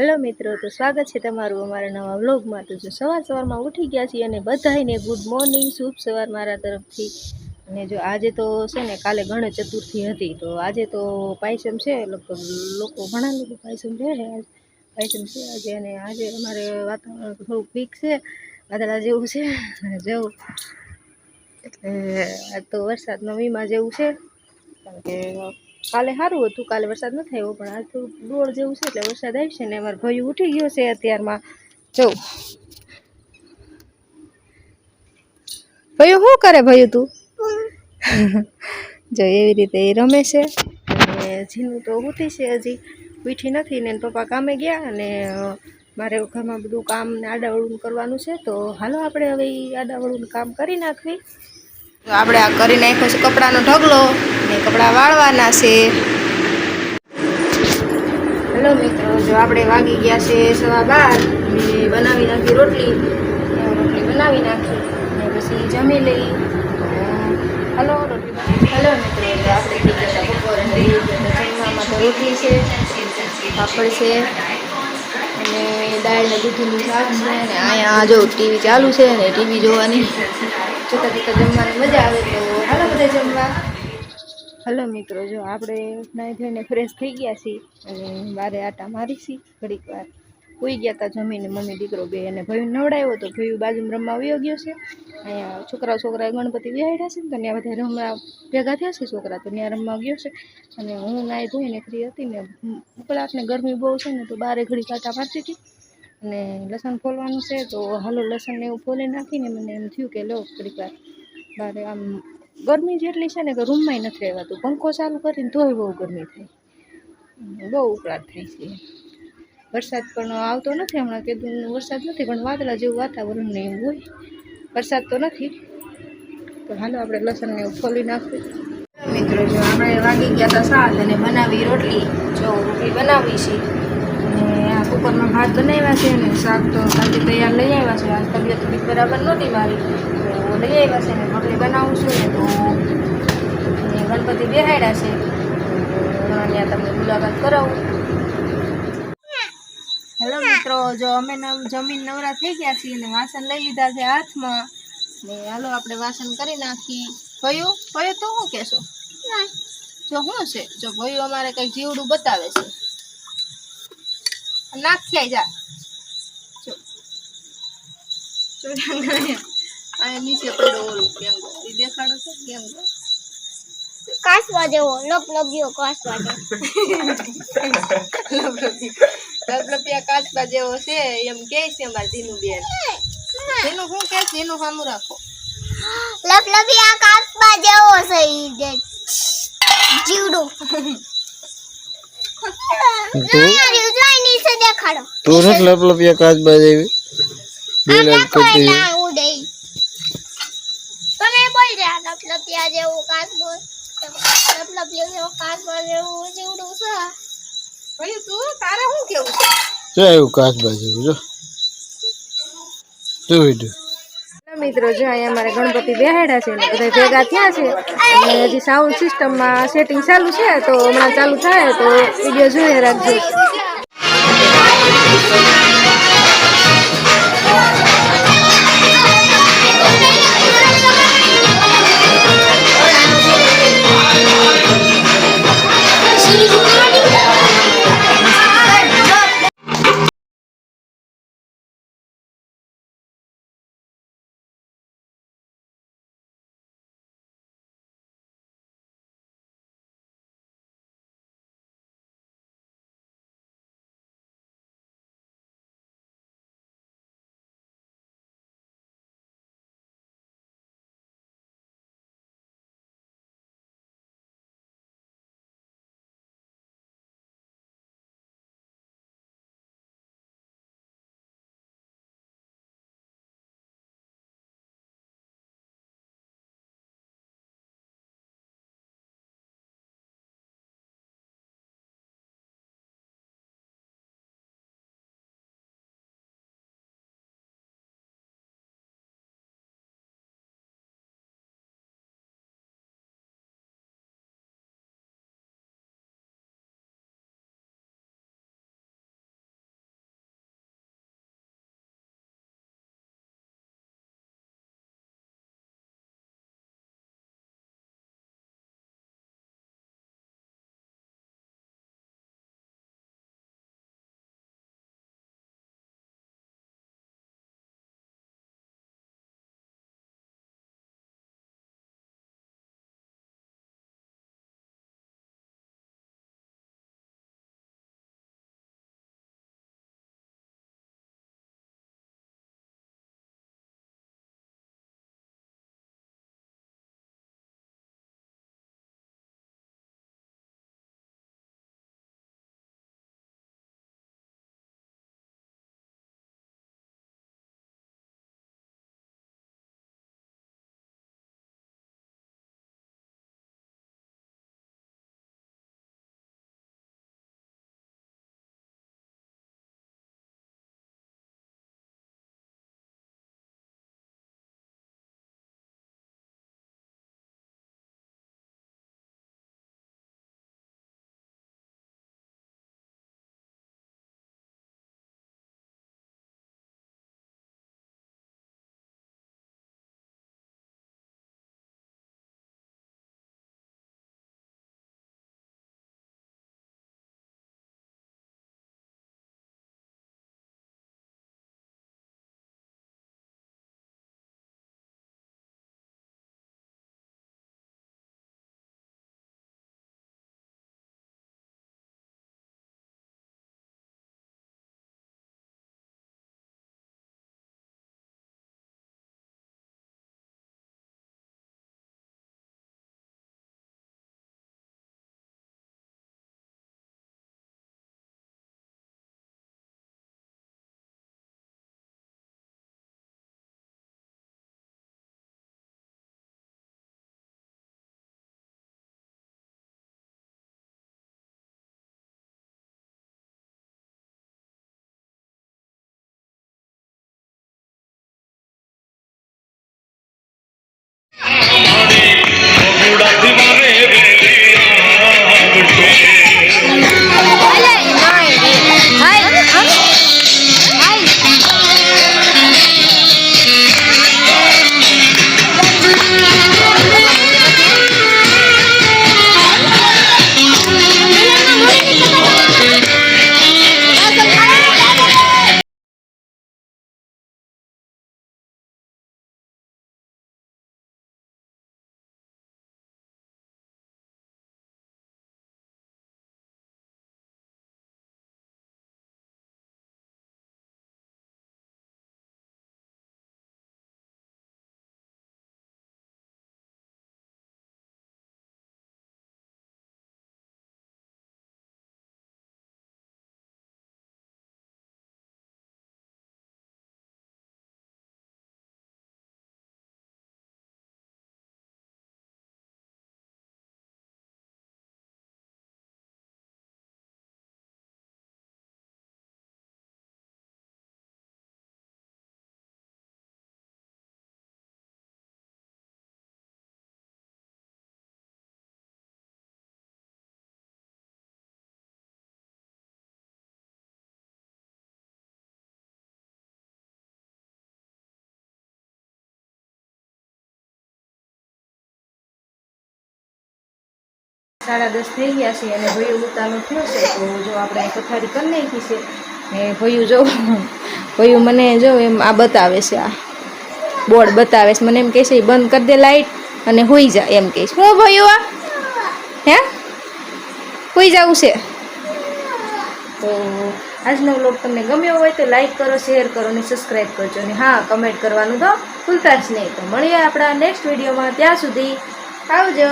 Hello મિત્રો, તો સ્વાગત છે તમારું અમારા નવા વ્લોગમાં. તો જો સવાર સવારમાં ઉઠી ગયા છીએ અને બધાને ગુડ મોર્નિંગ શુભ સવાર મારા તરફથી. અને જો આજે તો છે ને, કાલે ગણેશ ચતુર્થી હતી, તો આજે તો પાયસમ છે, લગભગ લોકો ઘણા લોકો પાયસમ છે, આજ પાયસમ છે આજે. અને આજે અમારે વાતાવરણ થોડુંક વીક છે, વાદળા જેવું છે જેવું એટલે આજ તો વરસાદનો વીમા જેવું છે, કારણ કે કાલે સારું હતું, કાલે વરસાદ ન થયો, પણ આજ તો દોડ જેવું છે એટલે વરસાદ આવશે ને અમારે ભયું ઉઠી ગયો છે અત્યારમાં. જવું ભયું શું કરે ભયું તું? જો, એવી રીતે એ રમે છે. અને જીનું તો ઉઠી છે હજી. ઉઠી નથી ને પપ્પા કામે ગયા અને મારે ઘરમાં બધું કામ ને આડાવડું કરવાનું છે, તો હાલો આપણે હવે એ આડાવડું કામ કરી નાખવી. તો આપણે આ કરી નાખ્યો છે કપડાનો ઢગલો ને કપડાં વાળવાના છે. હેલો મિત્રો, જો આપણે વાગી ગયા છે સવા બાર, ને બનાવી નાખી રોટલી. રોટલી બનાવી નાખી ને પછી જમી લઈ હલો, રોટલી હલો મિત્રો, તો રોટલી છે, પાપડ છે, અને દાળ ને દૂધીનું શાક છે, ને અહીંયા જો ટીવી ચાલુ છે ને ટીવી જોવાની. જોતા જોતા જમવાની મજા આવે તો જમવા. હલો મિત્રો, જો આપણે નાહી ધોઈને ફ્રેશ થઈ ગયા છીએ અને બારે આટા મારીશી ઘડીક વાર. ઉઈ ગયા હતા જમીને મમ્મી દીકરો બે અને ભયું નવડાવ્યો તો ભયું બાજુમાં રમવા વયો ગયો છે. અહીંયા છોકરા છોકરા ગણપતિ બેહાડ્યા છે ને તો ત્યાં બધા રમવા ભેગા થયા છે છોકરા તો ત્યાં રમવા ગયો છે. અને હું નાહી ધોઈને ફ્રી હતી ને ઉપલાટને ગરમી બહુ છે ને તો બારે ઘડી કાંટા મારતી હતી. અને લસણ ફોલવાનું છે તો હાલો લસણને એવું ફોલી નાખીને મને એમ થયું કે લો થોડીક વાર. બારે આમ ગરમી જેટલી છે ને કે રૂમમાંય નથી રહેવાતું. પંખો ચાલુ કરીને તોય બહુ ગરમી થાય. બહુ ઉકળાટ થાય છે. વરસાદ પણ આવતો નથી હમણાં કીધું વરસાદ નથી, પણ વાદળા જેવું વાતાવરણ ને એવું હોય. વરસાદ તો નથી. તો હાલો આપણે લસણને એવું ફોલી નાખીએ. મિત્રો, જો આપણે વાગી ગયા હતા સાત અને બનાવી રોટલી. જો રોટલી બનાવી છે. અને આ કુકરમાં ભાત બનાવ્યા છે ને શાક તો સાંજે તૈયાર લઈ આવ્યા છે. આ તબિયત થોડીક બરાબર નહોતી મારી. તો લઈ આવ્યા છે ને રોટલી બનાવું છું ને તો ગણપતિ બેહાડ્યા છે. તો અહીંયા તમને મુલાકાત કરાવું. હેલો મિત્રો જો અમે જમીન નવરા થઈ ગયા છીએ અને વાસણ લઈ લીધા છે હાથમાં. ને હાલો આપણે વાસણ કરી નાખી ભયું? ભયું તો શું કહેશો? જો શું છે? જો ભયું અમારે કંઈક જીવડું બતાવે છે. નાખ્યા જા. જો. જો નીચે પડ્યો ઓલું એ દેખાડો છે કેમ કાસવા જેવો લપ લપ્યો કાસવા જેવો. જેવો છે એમ કે છે અમારે ધીનું બેન શું કે ધીનું સામું રાખો. લપ લપ્યા કાસવા જેવો છે જીવડું જોઈ જોઈ નીચે દેખાડો તું? નથી લપલપિયા કાચબા જેવી બે આ લાખ દેખો કરતી. તમે બોલ રહ્યા લપ લપ્યા જેવું બોલ લપ લપ્યો જેવો કાસવા જેવું જીવડું છે? ભયું તું તારે શું કેવું છે? જો એવું કાચબા જેવું જો. તું વીડિયો મિત્રો, જો અહીંયા અમારે ગણપતિ બેહાડ્યા છે, બધા ભેગા થયા છે, અને હજી સાઉન્ડ સિસ્ટમમાં સેટિંગ ચાલુ છે, તો હમણાં ચાલુ થાય તો વીડિયો જોઈએ રાખજો. સાડા દસ થઈ ગયા છે અને ભયું ઉતારો થયો છે તો જો આપણે પથારી કરી નાખી છે ને ભયું જો, ભયું મને જો એમ આ બતાવે છે, આ બોર્ડ બતાવે છે. મને એમ કહે છે બંધ કરી દે લાઈટ અને હોઈ જા. એમ કહે છે. હું ભયું આ? હે? હોઈ જવું છે? તો આજનો વ્લોગ તમને ગમ્યો હોય તો લાઇક કરો, શેર કરો અને સબસ્ક્રાઈબ કરજો. અને હા, કમેન્ટ કરવાનું તો ભૂલતા જ નહીં. તો મળીએ આપણા નેક્સ્ટ વિડીયોમાં. ત્યાં સુધી આવજો.